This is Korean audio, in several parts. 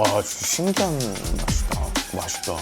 와, 진짜 신기한 맛이다. 맛있다.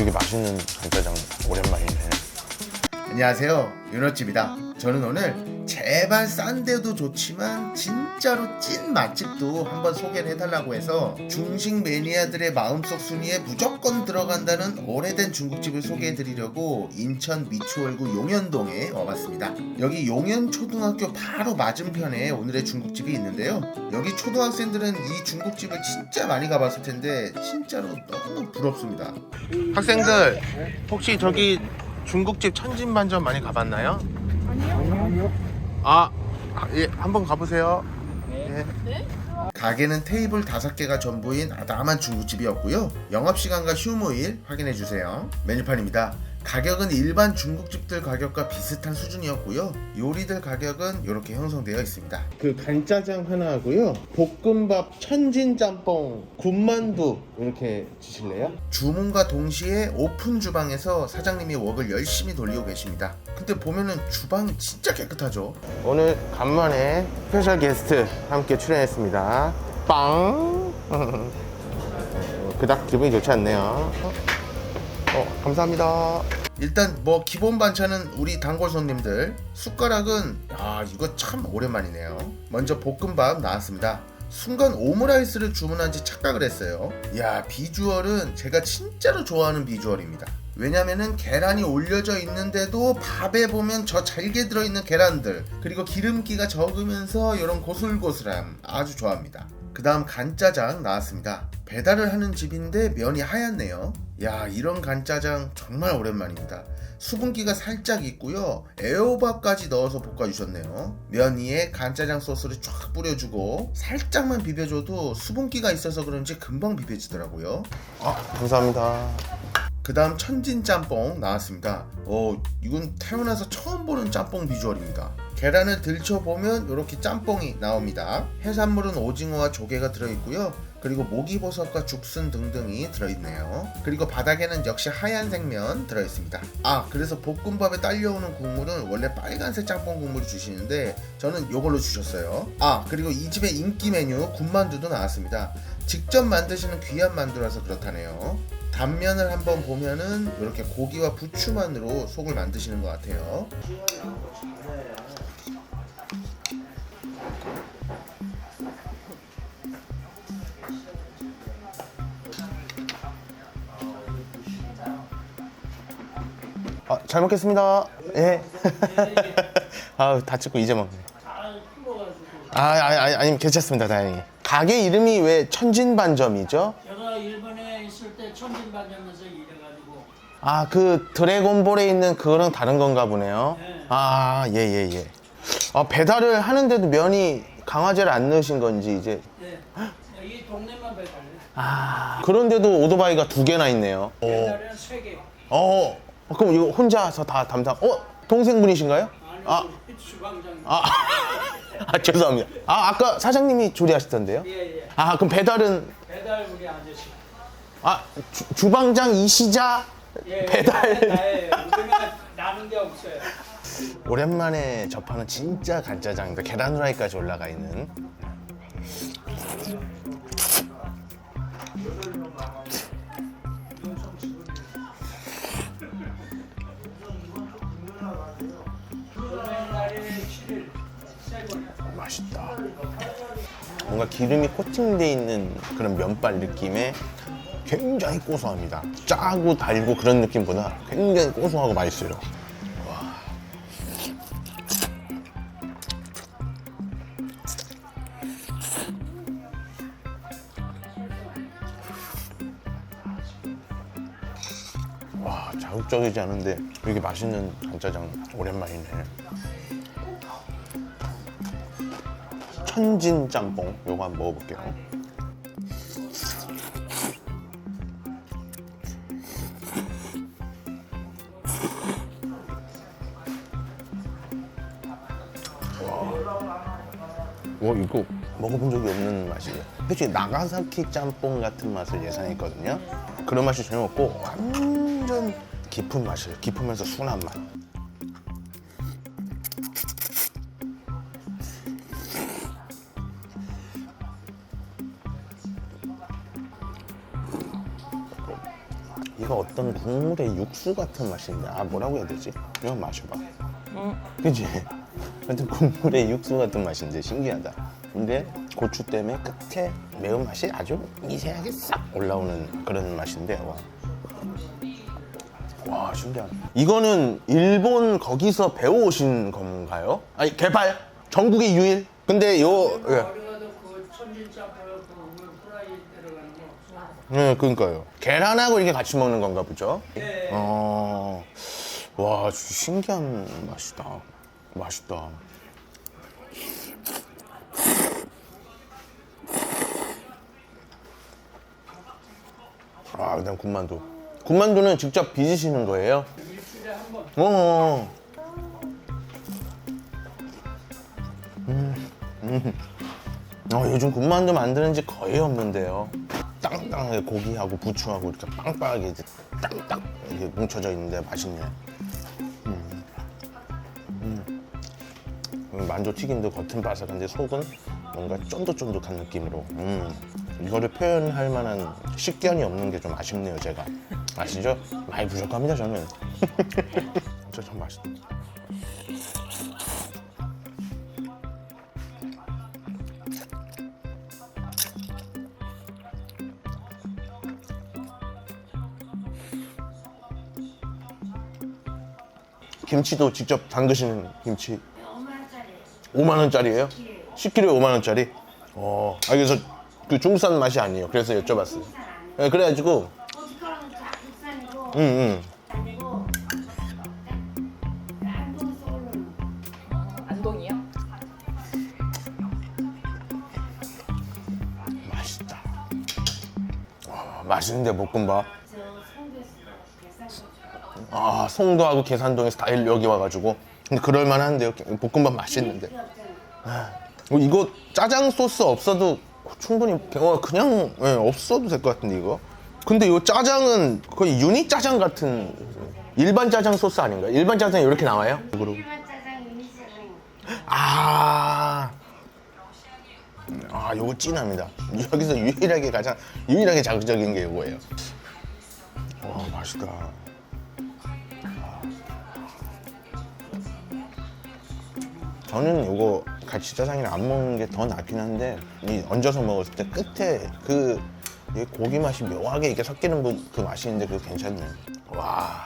이게 맛있는 간짜장 오랜만이네. 안녕하세요. 윤호집이다. 저는 오늘 제발 싼데도 좋지만 진짜로 찐 맛집도 한번 소개를 해달라고 해서 중식 매니아들의 마음속 순위에 무조건 들어간다는 오래된 중국집을 소개해드리려고 인천 미추홀구 용현동에 와봤습니다. 여기 용현초등학교 바로 맞은편에 오늘의 중국집이 있는데요. 여기 초등학생들은 이 중국집을 진짜 많이 가봤을 텐데 진짜로 너무 부럽습니다. 학생들, 혹시 저기 중국집 천진반점 많이 가봤나요? 아니요. 아, 아, 예, 한번 가보세요. 예. 가게는 테이블 다섯 개가 전부인 아담한 중국집이었고요. 영업시간과 휴무일 확인해 주세요. 메뉴판입니다. 가격은 일반 중국집들 가격과 비슷한 수준이었고요. 요리들 가격은 이렇게 형성되어 있습니다. 그 간짜장 하나 하고요. 볶음밥, 천진짬뽕, 군만두 이렇게 주실래요? 주문과 동시에 오픈 주방에서 사장님이 웍을 열심히 돌리고 계십니다. 근데 보면은 주방이 진짜 깨끗하죠. 오늘 간만에 스페셜 게스트 함께 출연했습니다. 빵. 그닥 기분이 좋지 않네요. 어, 감사합니다. 일단 뭐 기본 반찬은 우리 단골 손님들. 숟가락은 아 이거 참 오랜만이네요. 먼저 볶음밥 나왔습니다. 순간 오므라이스를 주문한 지 착각을 했어요. 야 비주얼은 제가 진짜로 좋아하는 비주얼입니다. 왜냐면은 계란이 올려져 있는데도 밥에 보면 저 잘게 들어있는 계란들 그리고 기름기가 적으면서 이런 고슬고슬함 아주 좋아합니다 그 다음 간짜장 나왔습니다. 배달을 하는 집인데 면이 하얗네요. 야, 이런 간짜장 정말 오랜만입니다. 수분기가 살짝 있고요. 애호박까지 넣어서 볶아주셨네요. 면 위에 간짜장 소스를 쫙 뿌려주고 살짝만 비벼줘도 수분기가 있어서 그런지 금방 비벼지더라고요. 아, 감사합니다. 그 다음 천진 짬뽕 나왔습니다. 어, 이건 태어나서 처음 보는 짬뽕 비주얼입니다. 계란을 들춰보면 이렇게 짬뽕이 나옵니다. 해산물은 오징어와 조개가 들어있고요. 그리고 목이버섯과 죽순 등등이 들어있네요. 그리고 바닥에는 역시 하얀색 면 들어있습니다. 아, 그래서 볶음밥에 딸려오는 국물은 원래 빨간색 짬뽕 국물을 주시는데 저는 이걸로 주셨어요. 아, 그리고 이 집의 인기 메뉴 군만두도 나왔습니다. 직접 만드시는 귀한 만두라서 그렇다네요. 단면을 한번 보면은 이렇게 고기와 부추만으로 속을 만드시는 것 같아요. 아, 잘 먹겠습니다. 예. 아, 다 찍고 이제 먹네. 아, 아니, 아니, 아니, 괜찮습니다, 다행히. 가게 이름이 왜 천진반점이죠? 제가 일본에 천진반점에서 일해가지고 아, 그 드래곤볼에 있는 그거랑 다른 건가 보네요. 네. 아, 예, 예, 예. 아, 배달을 하는데도 면이 강화제를 안 넣으신 건지 이제. 네. 이 동네만 배달해 아, 그런데도 오토바이가 두 개나 있네요. 어, 배달은 세개 어, 그럼 이거 혼자서 다 담당, 어? 동생분이신가요? 아니 아. 주방장 아, 아, 죄송합니다. 아, 아까 사장님이 조리하시던데요? 예예 아, 그럼 배달은, 배달 우리 아저씨 아, 주, 주방장 이시자 예, 배달. 나예요 우리가 나는 게 없어요 오랜만에 접하는 진짜 간짜장입니다. 계란 후라이까지 올라가 있는. 날에 7일 세번 맛있다. 뭔가 기름이 코팅돼 있는 그런 면발 느낌에 굉장히 고소합니다. 짜고 달고 그런 느낌보다 굉장히 고소하고 맛있어요. 와. 와, 자극적이지 않은데 이렇게 맛있는 간짜장 오랜만이네. 천진 짬뽕 요거 한번 먹어볼게요. 와 이거 먹어본 적이 없는 맛이에요. 솔직히 나가사키 짬뽕 같은 맛을 예상했거든요. 그런 맛이 전혀 없고 완전 깊은 맛이에요. 깊으면서 순한 맛. 이거 어떤 국물의 육수 같은 맛인데 아 뭐라고 해야 되지? 이거 마셔봐. 응. 그치? 하여튼 국물의 육수 같은 맛인데 신기하다. 근데 고추 때문에 끝에 매운맛이 아주 미세하게 싹 올라오는 그런 맛인데 와. 와 신기하다. 이거는 일본 거기서 배워오신 건가요? 아니 개발 전국의 유일. 근데 요 예. 네, 그러니까요. 계란하고 이렇게 같이 먹는 건가 보죠? 네. 어, 와, 신기한 맛이다. 맛있다. 아, 그다음 군만두. 군만두는 직접 빚으시는 거예요? 어. 음, 음. 어, 요즘 군만두 만드는 집 거의 없는데요. 땅땅하게 고기하고 부추하고 이렇게 빵빵하게 이제 땅땅 이렇게 뭉쳐져 있는데 맛있네. 음. 만두 튀김도 겉은 바삭한데 속은 뭔가 쫀득쫀득한 느낌으로. 음. 이거를 표현할 만한 식견이 없는 게 좀 아쉽네요, 제가. 아시죠? 많이 부족합니다, 저는. 진짜 참 맛있다. 김치도 직접 담그시는 김치 5만 원짜리예요? 10kg에 5만 원짜리? 어, 아 그래서 그 중국산 맛이 아니에요. 그래서 여쭤봤어요. 네, 그래가지고 국산이고 응, 응. 안동이요? 맛있다. 와, 맛있는데 볶음밥. 아, 송도하고 계산동에서 다 여기 와가지고. 근데 그럴만한데요. 볶음밥 맛있는데. 어, 이거 짜장 소스 없어도 충분히 어, 그냥 예, 없어도 될 것 같은데 이거. 근데 이 짜장은 거의 유니 짜장 같은 일반 짜장 소스 아닌가 요? 일반 짜장이 이렇게 나와요? 그리고 아, 아, 요거 찐합니다. 여기서 유일하게 가장 유일하게 자극적인 게 이거예요. 와, 맛있다. 저는 이거 같이 짜장이랑 안 먹는 게 더 낫긴 한데 이 얹어서 먹었을 때 끝에 그이 고기 맛이 묘하게 이렇게 섞이는 그, 그 맛이 있는데 그거 괜찮네. 와.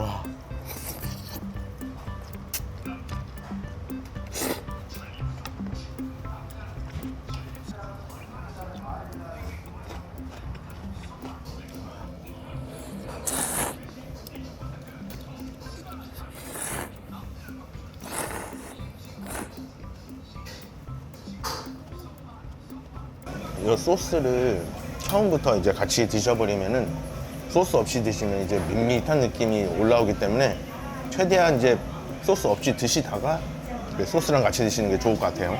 와. 이거 소스를 처음부터 이제 같이 드셔버리면은 소스 없이 드시면 이제 밋밋한 느낌이 올라오기 때문에 최대한 이제 소스 없이 드시다가 그 소스랑 같이 드시는 게 좋을 것 같아요.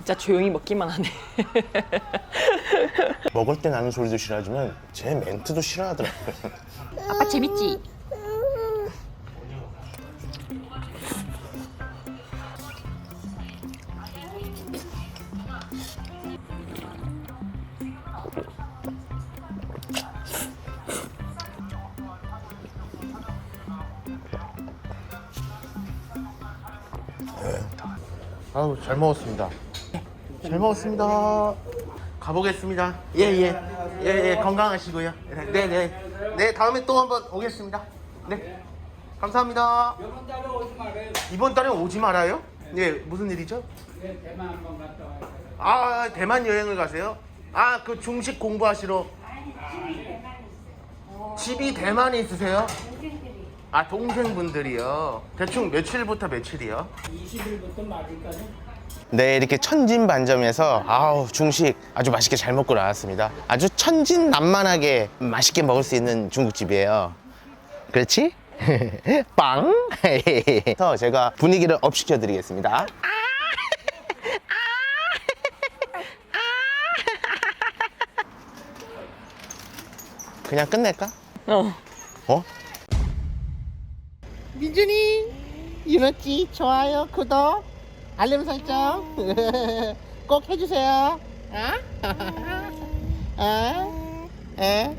진짜 조용히 먹기만 하네. 먹을 때 나는 소리도 싫어하지만 제 멘트도 싫어하더라고요. 아빠 재밌지? 아우 잘 먹었습니다. 잘 먹었습니다. 가보겠습니다. 예 예 예 예 건강하시고요. 네 네 네 다음에 또 한번 오겠습니다. 네 감사합니다. 이번 달에 오지 말아요. 이번 달에 오지 말아요? 네 무슨 일이죠? 네, 대만 한번 갔다 와요. 아 대만 여행을 가세요? 아 그 중식 공부하시러 집이 대만에 있으세요? 아 동생분들이요. 대충 며칠부터 며칠이요? 20일부터 말일까지. 네, 이렇게 천진반점에서 아우 중식 아주 맛있게 잘 먹고 나왔습니다. 아주 천진난만하게 맛있게 먹을 수 있는 중국집이에요. 그렇지? 빵! 그래서 제가 분위기를 업 시켜드리겠습니다. 그냥 끝낼까? 어. 어? 민준이 유너찌 좋아요 구독 알림 설정 꼭 해주세요 아? 아? 에?